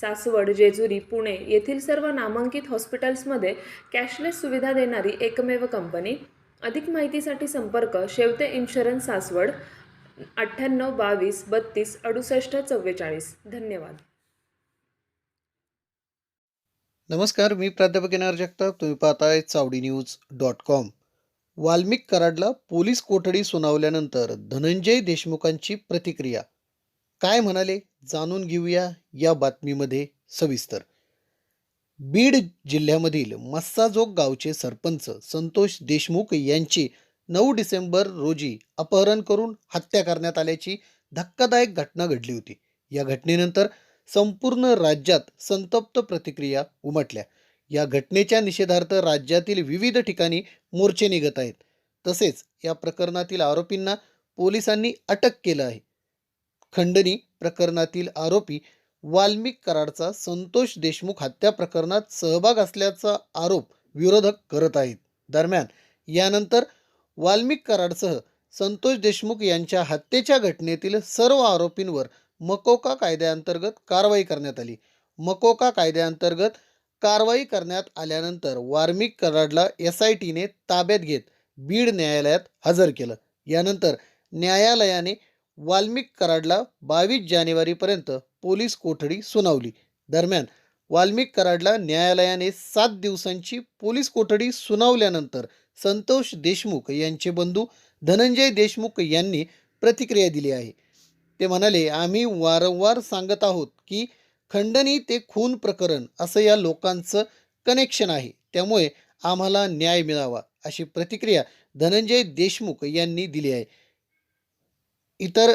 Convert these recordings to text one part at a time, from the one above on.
सासवड जेजुरी पुणे येथील सर्व नामांकित हॉस्पिटल्समध्ये कॅशलेस सुविधा देणारी एकमेव कंपनी. अधिक माहितीसाठी संपर्क शेवते इन्शुरन्स सासवड अठ्ठ्याण्णव बावीस बत्तीस अडुसष्ट चव्वेचाळीस. धन्यवाद. नमस्कार मी प्राध्यापक येणार जगताप. तुम्ही पाहताय Chavadi news dot com. Walmik कराडला police कोठडी सुनावल्यानंतर धनंजय देशमुखांची प्रतिक्रिया. काय म्हणाले? जाणून घेऊया या बातमीमध्ये सविस्तर. बीड जिल्ह्यामधील मस्साजोग गावचे सरपंच संतोष देशमुख यांची नऊ डिसेंबर रोजी अपहरण करून हत्या करण्यात आल्याची धक्कादायक घटना घडली होती. या घटनेनंतर संपूर्ण राज्यात संतप्त प्रतिक्रिया उमटल्या. या घटनेच्या निषेधार्थ राज्यातील विविध ठिकाणी मोर्चे निघत आहेत. तसेच या प्रकरणातील आरोपींना पोलिसांनी अटक केलं आहे. खंडणी प्रकरणातील आरोपी वाल्मिक कराडचा संतोष देशमुख हत्या प्रकरणात सहभाग असल्याचा आरोप विरोधक करत आहेत. दरम्यान यानंतर वाल्मिक कराडसह संतोष देशमुख यांच्या हत्येच्या घटनेतील सर्व आरोपींवर मकोका कायद्याअंतर्गत कारवाई करण्यात आली. मकोका कायद्याअंतर्गत कारवाई करण्यात आल्यानंतर वाल्मिक कराडला एस आय टीने ताब्यात घेत बीड न्यायालयात हजर केलं. यानंतर न्यायालयाने वाल्मिक कराडला बावीस जानेवारीपर्यंत पोलीस कोठडी सुनावली. दरम्यान वाल्मिक कराडला न्यायालयाने सात दिवसांची पोलीस कोठडी सुनावल्यानंतर संतोष देशमुख यांचे बंधू धनंजय देशमुख यांनी प्रतिक्रिया दिली आहे. ते म्हणाले आम्ही वारंवार सांगत आहोत की खंडणी ते खून प्रकरण असं या लोकांचं कनेक्शन आहे. त्यामुळे आम्हाला न्याय मिळावा अशी प्रतिक्रिया धनंजय देशमुख यांनी दिली आहे. इतर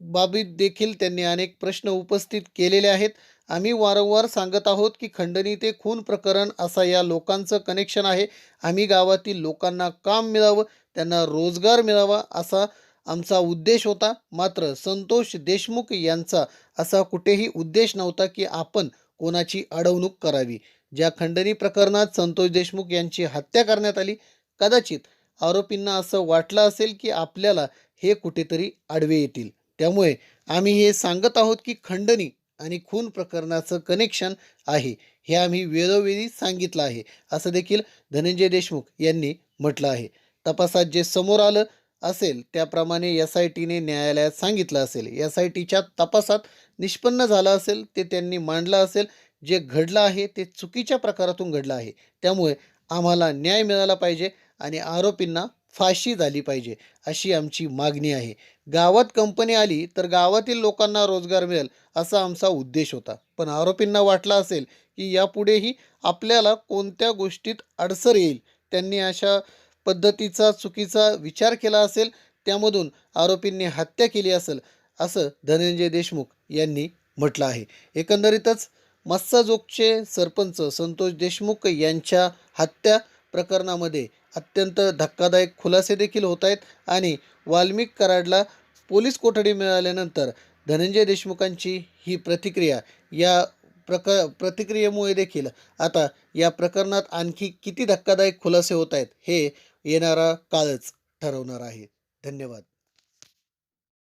बाबीत देखील त्यांनी अनेक प्रश्न उपस्थित केलेले आहेत. आम्ही वारंवार सांगत आहोत की खंडणी ते खून प्रकरण असा या लोकांचं कनेक्शन आहे. आम्ही गावातील लोकांना काम मिळावं त्यांना रोजगार मिळावा असा आमचा उद्देश होता. मात्र संतोष देशमुख यांचा असा कुठेही उद्देश नव्हता की आपण कोणाची अडवणूक करावी. ज्या खंडणी प्रकरणात संतोष देशमुख यांची हत्या करण्यात आली कदाचित आरोपींना असं वाटलं असेल की आपल्याला हे कुठेतरी आडवे येतील. त्यामुळे आम्ही हे सांगत आहोत की खंडणी आणि खून प्रकरणाचं कनेक्शन आहे. हे आम्ही वेळोवेळी सांगितलं आहे. असं देखील धनंजय देशमुख यांनी म्हटलं आहे. तपासात जे समोर आलं असेल त्याप्रमाणे एस आय टीने न्यायालयात सांगितलं असेल. एस आय टीच्या तपासात निष्पन्न झालं असेल ते त्यांनी मांडलं असेल. जे घडलं आहे ते चुकीच्या प्रकारातून घडलं आहे. त्यामुळे आम्हाला न्याय मिळाला पाहिजे. आणि आरोपींना फाशी झाली पाहिजे अशी आमची मागणी आहे. गावात कंपनी आली तर गावातील लोकांना रोजगार मिळेल असा आमचा उद्देश होता. पण आरोपींना वाटलं असेल की यापुढेही आपल्याला कोणत्या गोष्टीत अडसर येईल त्यांनी अशा पद्धतीचा चुकीचा विचार केला असेल त्यामधून आरोपींनी हत्या केली असेल असं धनंजय देशमुख यांनी म्हटलं आहे. एकंदरीतच मस्साजोगचे सरपंच संतोष देशमुख यांच्या हत्या प्रकरणामध्ये अत्यंत धक्कादायक खुलासे देखील होत आहेत आणि वाल्मिक कराडला पोलीस कोठडी मिळाल्यानंतर धनंजय देशमुखांची ही प्रतिक्रिया या प्रक प्रतिक्रियेमुळे देखील. आता या प्रकरणात आणखी किती धक्कादायक खुलासे होत आहेत हे येणारा काळच ठरवणार आहे. धन्यवाद.